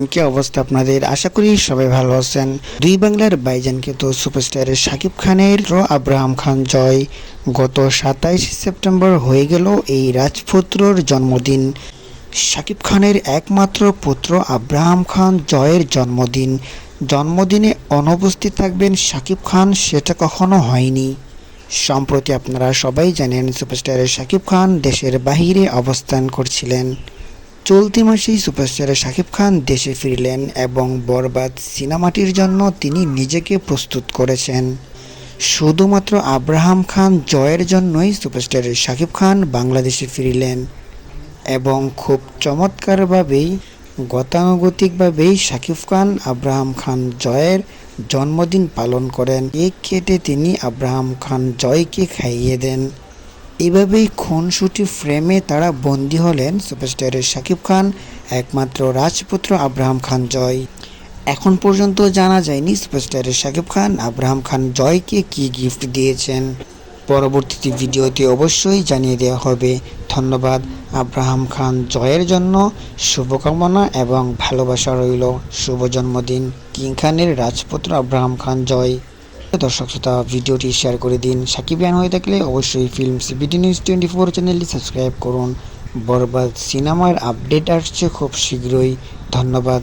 কি অবস্থা আপনাদের? আশা করি সবাই ভালো আছেন। দুই বাংলার বাইজানকে তো সুপারস্টার শাকিব খানের আব্রাহাম খান জয় গত সাতাইশ সেপ্টেম্বর হয়ে গেল এই রাজপুত্রর জন্মদিন। শাকিব খানের একমাত্র পুত্র আব্রাহাম খান জয়ের জন্মদিন। জন্মদিনে অনুপস্থিত থাকবেন শাকিব খান, সেটা কখনো হয়নি। সম্প্রতি আপনারা সবাই জানেন, সুপারস্টার শাকিব খান দেশের বাহিরে অবস্থান করছিলেন। চলতি মাসেই সুপারস্টার শাকিব খান দেশে ফিরলেন এবং বরবাদ সিনেমাটির জন্য তিনি নিজেকে প্রস্তুত করেছেন। শুধুমাত্র আব্রাহাম খান জয়ের জন্যই সুপারস্টার শাকিব খান বাংলাদেশে ফিরলেন এবং খুব চমৎকারভাবেই, গতানুগতিকভাবেই শাকিব খান, আব্রাহাম খান জয়ের জন্মদিন পালন করেন। কেক কেটে তিনি আব্রাহাম খান জয়কে খাইয়ে দেন। এভাবেই খুনসুটি ফ্রেমে তারা বন্দী হলেন সুপারস্টারের শাকিব খান, একমাত্র রাজপুত্র আব্রাহাম খান জয়। এখন পর্যন্ত জানা যায়নি সুপারস্টারের শাকিব খান আব্রাহাম খান জয়কে কি গিফট দিয়েছেন। পরবর্তীতে ভিডিওতে অবশ্যই জানিয়ে দেওয়া হবে। ধন্যবাদ, আব্রাহাম খান জয়ের জন্য শুভকামনা এবং ভালোবাসা রইল। শুভ জন্মদিন, কিং খানের রাজপুত্র আব্রাহাম খান জয়। দর্শক শ্রোতা, ভিডিওটি শেয়ার করে দিন। সাকিব সাকিবিয়ান হয়ে থাকলে অবশ্যই film CBD news twenty four চ্যানেলটি সাবস্ক্রাইব করুন। বরবাদ সিনেমার আপডেট আসছে খুব শীঘ্রই। ধন্যবাদ।